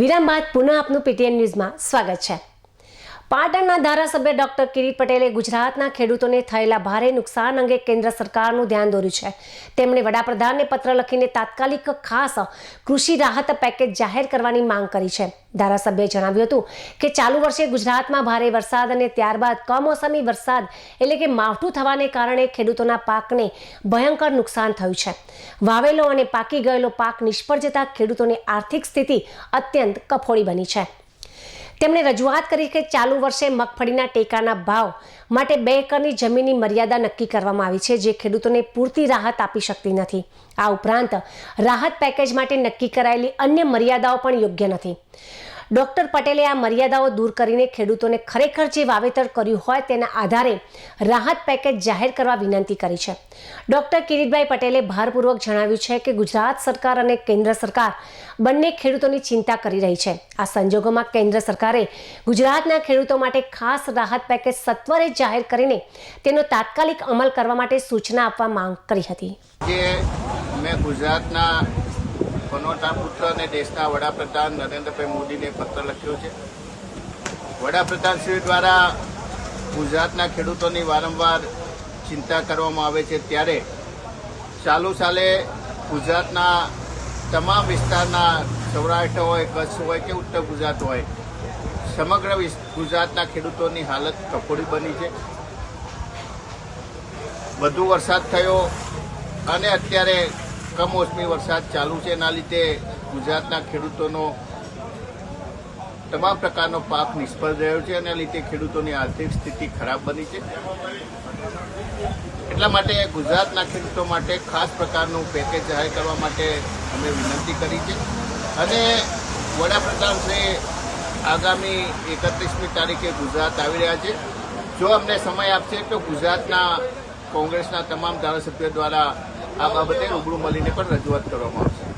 વિરામ બાદ પુનઃ આપનું પીટીએન ન્યૂઝમાં સ્વાગત છે. પાટણના ધારાસભ્ય ડોક્ટર કિરીટ પટેલે ગુજરાતના ખેડૂતોને થયેલા ભારે નુકસાન અંગે કેન્દ્ર સરકારનું ધ્યાન દોર્યું છે. તેમણે વડાપ્રધાનને પત્ર લખીને તાત્કાલિક ખાસ કૃષિ રાહત પેકેજ જાહેર કરવાની માંગ કરી છે. ધારાસભ્યએ જણાવ્યું હતું કે ચાલુ વર્ષે ગુજરાતમાં ભારે વરસાદ અને ત્યારબાદ કમોસમી વરસાદ એટલે કે માવઠું થવાને કારણે ખેડૂતોના પાકને ભયંકર નુકસાન થયું છે. વાવેલો અને પાકી ગયેલો પાક નિષ્ફળ જતા ખેડૂતોની આર્થિક સ્થિતિ અત્યંત કફોડી બની છે. તેમણે રજૂઆત કરી કે ચાલુ વર્ષે મગફળીના ટેકાના ભાવ માટે બે એકરની જમીનની મર્યાદા નક્કી કરવામાં આવી છે, જે ખેડૂતોને પૂરતી રાહત આપી શકતી નથી. આ ઉપરાંત રાહત પેકેજ માટે નક્કી કરાયેલી અન્ય મર્યાદાઓ પણ યોગ્ય નથી. ડોક્ટર પટેલે આ મર્યાદાઓ દૂર કરીને ખેડૂતોને ખરેખર જે વાવેતર કર્યું હોય તેના આધારે રાહત પેકેજ જાહેર કરવા વિનંતી કરી છે. ડોક્ટર કિરીટભાઈ પટેલે ભારપૂર્વક જણાવ્યું છે કે ગુજરાત સરકાર અને કેન્દ્ર સરકાર બંને ખેડૂતોની ચિંતા કરી રહી છે. આ સંજોગોમાં કેન્દ્ર સરકારે ગુજરાતના ખેડૂતો માટે ખાસ રાહત પેકેજ સત્વરે જાહેર કરીને તેનો તાત્કાલિક અમલ કરવા માટે સૂચના આપવા માંગ કરી હતી. કે મેં ગુજરાતના પનોતા પુત્ર અને દેશના વડાપ્રધાન નરેન્દ્રભાઈ મોદીને પત્ર લખ્યો છે. વડાપ્રધાન શ્રી દ્વારા ગુજરાતના ખેડૂતોની વારંવાર ચિંતા કરવામાં આવે છે. ત્યારે ચાલુ સાલે ગુજરાતના તમામ વિસ્તારના સૌરાષ્ટ્ર હોય, કચ્છ હોય કે ઉત્તર ગુજરાત હોય, સમગ્ર ગુજરાતના ખેડૂતોની હાલત કફોડી બની છે. વધુ વરસાદ થયો અને અત્યારે કમોસમી વરસાદ ચાલુ છે એના લીધે ગુજરાતના ખેડૂતોનો તમામ પ્રકારનો પાક નિષ્ફળ રહ્યો છે એના લીધે ખેડૂતોની આર્થિક સ્થિતિ ખરાબ બની છે. એટલા માટે ગુજરાતના ખેડૂતો માટે ખાસ પ્રકારનું પેકેજ જાહેર કરવા માટે અમે વિનંતી કરી છે. અને વડાપ્રધાન શ્રી આગામી એકત્રીસમી તારીખે ગુજરાત આવી રહ્યા છે. જો અમને સમય આપશે તો ગુજરાતના કોંગ્રેસના તમામ ધારાસભ્યો દ્વારા આ બાબતે રૂબરૂ મળીને પણ રજૂઆત કરવામાં આવશે.